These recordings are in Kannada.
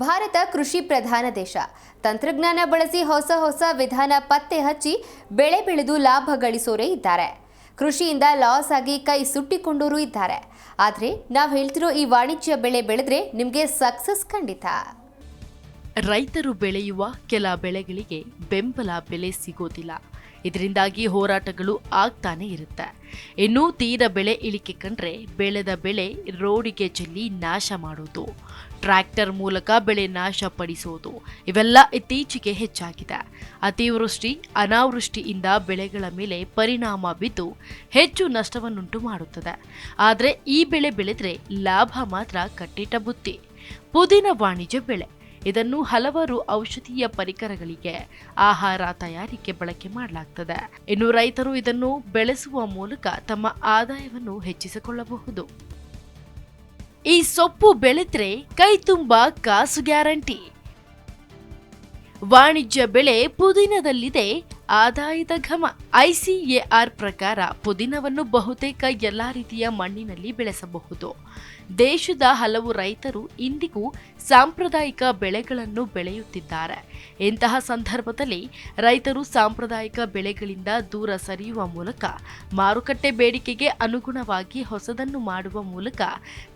ಭಾರತ ಕೃಷಿ ಪ್ರಧಾನ ದೇಶ. ತಂತ್ರಜ್ಞಾನ ಬಳಸಿ ಹೊಸ ಹೊಸ ವಿಧಾನ ಪತ್ತೆ ಹಚ್ಚಿ ಬೆಳೆ ಬೆಳೆದು ಲಾಭ ಗಳಿಸೋರೇ ಇದ್ದಾರೆ. ಕೃಷಿಯಿಂದ ಲಾಸ್ ಆಗಿ ಕೈ ಸುಟ್ಟಿಕೊಂಡೋರು ಇದ್ದಾರೆ. ಆದರೆ ನಾವು ಹೇಳ್ತಿರೋ ಈ ವಾಣಿಜ್ಯ ಬೆಳೆ ಬೆಳೆದ್ರೆ ನಿಮಗೆ ಸಕ್ಸಸ್ ಖಂಡಿತ. ರೈತರು ಬೆಳೆಯುವ ಕೆಲ ಬೆಳೆಗಳಿಗೆ ಬೆಂಬಲ ಬೆಲೆ ಸಿಗೋದಿಲ್ಲ. ಇದರಿಂದಾಗಿ ಹೋರಾಟಗಳು ಆಗ್ತಾನೆ ಇರುತ್ತೆ. ಇನ್ನು ತೀರ ಬೆಳೆ ಇಳಿಕೆ ಕಂಡ್ರೆ ಬೆಳೆದ ಬೆಳೆ ರೋಡಿಗೆ ಚೆಲ್ಲಿ ನಾಶ ಮಾಡೋದು. ಟ್ರ್ಯಾಕ್ಟರ್ ಮೂಲಕ ಬೆಳೆ ನಾಶ ಪಡಿಸುವುದು ಇವೆಲ್ಲ ಇತ್ತೀಚೆಗೆ ಹೆಚ್ಚಾಗಿದೆ. ಅತಿವೃಷ್ಟಿ, ಅನಾವೃಷ್ಟಿಯಿಂದ ಬೆಳೆಗಳ ಮೇಲೆ ಪರಿಣಾಮ ಬಿದ್ದು ಹೆಚ್ಚು ನಷ್ಟವನ್ನುಂಟು ಮಾಡುತ್ತದೆ. ಆದರೆ ಈ ಬೆಳೆ ಬೆಳೆದರೆ ಲಾಭ ಮಾತ್ರ ಕಟ್ಟಿಟ್ಟ ಬುತ್ತಿ. ಪುದೀನ ವಾಣಿಜ್ಯ ಬೆಳೆ. ಇದನ್ನು ಹಲವಾರು ಔಷಧೀಯ ಪರಿಕರಗಳಿಗೆ ಆಹಾರ ತಯಾರಿಕೆ ಬಳಕೆ ಮಾಡಲಾಗ್ತದೆ. ಇನ್ನು ರೈತರು ಇದನ್ನು ಬೆಳೆಸುವ ಮೂಲಕ ತಮ್ಮ ಆದಾಯವನ್ನು ಹೆಚ್ಚಿಸಿಕೊಳ್ಳಬಹುದು. ಈ ಸೊಪ್ಪು ಬೆಳೆದ್ರೆ ಕೈ ತುಂಬಾ ಕಾಸು ಗ್ಯಾರಂಟಿ. ವಾಣಿಜ್ಯ ಬೆಳೆ ಪುದೀನದಲ್ಲಿದೆ. ಆದಾಯದ ಘಮ. ಐಸಿಎಆರ್ ಪ್ರಕಾರ ಪುದೀನವನ್ನು ಬಹುತೇಕ ಎಲ್ಲ ರೀತಿಯ ಮಣ್ಣಿನಲ್ಲಿ ಬೆಳೆಸಬಹುದು. ದೇಶದ ಹಲವು ರೈತರು ಇಂದಿಗೂ ಸಾಂಪ್ರದಾಯಿಕ ಬೆಳೆಗಳನ್ನು ಬೆಳೆಯುತ್ತಿದ್ದಾರೆ. ಇಂತಹ ಸಂದರ್ಭದಲ್ಲಿ ರೈತರು ಸಾಂಪ್ರದಾಯಿಕ ಬೆಳೆಗಳಿಂದ ದೂರ ಸರಿಯುವ ಮೂಲಕ, ಮಾರುಕಟ್ಟೆ ಬೇಡಿಕೆಗೆ ಅನುಗುಣವಾಗಿ ಹೊಸದನ್ನು ಮಾಡುವ ಮೂಲಕ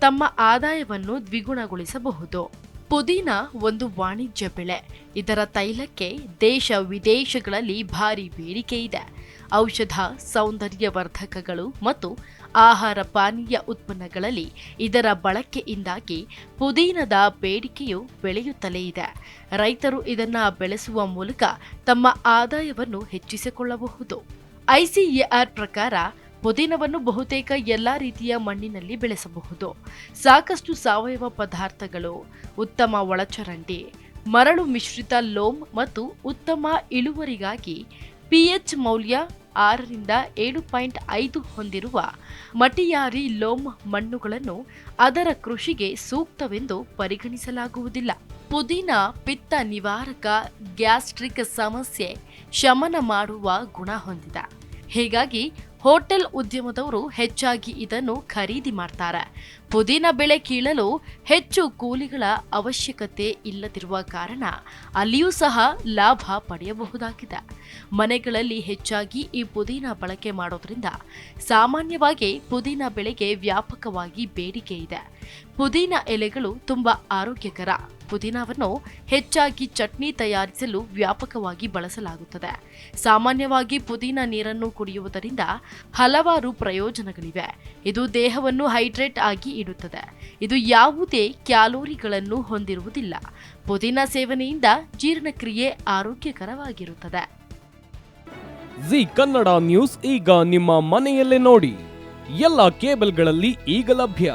ತಮ್ಮ ಆದಾಯವನ್ನು ದ್ವಿಗುಣಗೊಳಿಸಬಹುದು. ಪುದೀನ ಒಂದು ವಾಣಿಜ್ಯ ಬೆಳೆ. ಇದರ ತೈಲಕ್ಕೆ ದೇಶ ವಿದೇಶಗಳಲ್ಲಿ ಭಾರಿ ಬೇಡಿಕೆ ಇದೆ. ಔಷಧ, ಸೌಂದರ್ಯವರ್ಧಕಗಳು ಮತ್ತು ಆಹಾರ ಪಾನೀಯ ಉತ್ಪನ್ನಗಳಲ್ಲಿ ಇದರ ಬಳಕೆಯಿಂದಾಗಿ ಪುದೀನದ ಬೇಡಿಕೆಯು ಬೆಳೆಯುತ್ತಲೇ ಇದೆ. ರೈತರು ಇದನ್ನು ಬೆಳೆಸುವ ಮೂಲಕ ತಮ್ಮ ಆದಾಯವನ್ನು ಹೆಚ್ಚಿಸಿಕೊಳ್ಳಬಹುದು. ಐಸಿಎಆರ್ ಪ್ರಕಾರ ಪುದೀನವನ್ನು ಬಹುತೇಕ ಎಲ್ಲ ರೀತಿಯ ಮಣ್ಣಿನಲ್ಲಿ ಬೆಳೆಸಬಹುದು. ಸಾಕಷ್ಟು ಸಾವಯವ ಪದಾರ್ಥಗಳು, ಉತ್ತಮ ಒಳಚರಂಡಿ, ಮರಳು ಮಿಶ್ರಿತ ಲೋಮ್ ಮತ್ತು ಉತ್ತಮ ಇಳುವರಿಗಾಗಿ ಪಿಎಚ್ ಮೌಲ್ಯ ಆರರಿಂದ ಏಳು ಪಾಯಿಂಟ್ ಐದು ಹೊಂದಿರುವ ಮಟಿಯಾರಿ ಲೋಮ್ ಮಣ್ಣುಗಳನ್ನು ಅದರ ಕೃಷಿಗೆ ಸೂಕ್ತವೆಂದು ಪರಿಗಣಿಸಲಾಗುವುದಿಲ್ಲ. ಪುದೀನ ಪಿತ್ತ ನಿವಾರಕ ಗ್ಯಾಸ್ಟ್ರಿಕ್ ಸಮಸ್ಯೆ ಶಮನ ಮಾಡುವ ಗುಣ ಹೊಂದಿದೆ. ಹೀಗಾಗಿ ಹೋಟೆಲ್ ಉದ್ಯಮದವರು ಹೆಚ್ಚಾಗಿ ಇದನ್ನು ಖರೀದಿ ಮಾಡ್ತಾರೆ. ಪುದೀನ ಬೆಳೆ ಕೀಳಲು ಹೆಚ್ಚು ಕೂಲಿಗಳ ಅವಶ್ಯಕತೆ ಇಲ್ಲದಿರುವ ಕಾರಣ ಅಲ್ಲಿಯೂ ಸಹ ಲಾಭ ಪಡೆಯಬಹುದಾಗಿದೆ. ಮನೆಗಳಲ್ಲಿ ಹೆಚ್ಚಾಗಿ ಈ ಪುದೀನ ಬಳಕೆ ಮಾಡೋದ್ರಿಂದ ಸಾಮಾನ್ಯವಾಗಿ ಪುದೀನ ಬೆಳೆಗೆ ವ್ಯಾಪಕವಾಗಿ ಬೇಡಿಕೆ ಇದೆ. ಪುದೀನ ಎಲೆಗಳು ತುಂಬಾ ಆರೋಗ್ಯಕರ. ಪುದೀನವನ್ನು ಹೆಚ್ಚಾಗಿ ಚಟ್ನಿ ತಯಾರಿಸಲು ವ್ಯಾಪಕವಾಗಿ ಬಳಸಲಾಗುತ್ತದೆ. ಸಾಮಾನ್ಯವಾಗಿ ಪುದೀನ ನೀರನ್ನು ಕುಡಿಯುವುದರಿಂದ ಹಲವಾರು ಪ್ರಯೋಜನಗಳಿವೆ. ಇದು ದೇಹವನ್ನು ಹೈಡ್ರೇಟ್ ಆಗಿ ಇಡುತ್ತದೆ. ಇದು ಯಾವುದೇ ಕ್ಯಾಲೋರಿಗಳನ್ನು ಹೊಂದಿರುವುದಿಲ್ಲ. ಪುದೀನ ಸೇವನೆಯಿಂದ ಜೀರ್ಣಕ್ರಿಯೆ ಆರೋಗ್ಯಕರವಾಗಿರುತ್ತದೆ. ಜಿ ಕನ್ನಡ ನ್ಯೂಸ್ ಈಗ ನಿಮ್ಮ ಮನೆಯಲ್ಲೇ ನೋಡಿ. ಎಲ್ಲ ಕೇಬಲ್ಗಳಲ್ಲಿ ಈಗ ಲಭ್ಯ.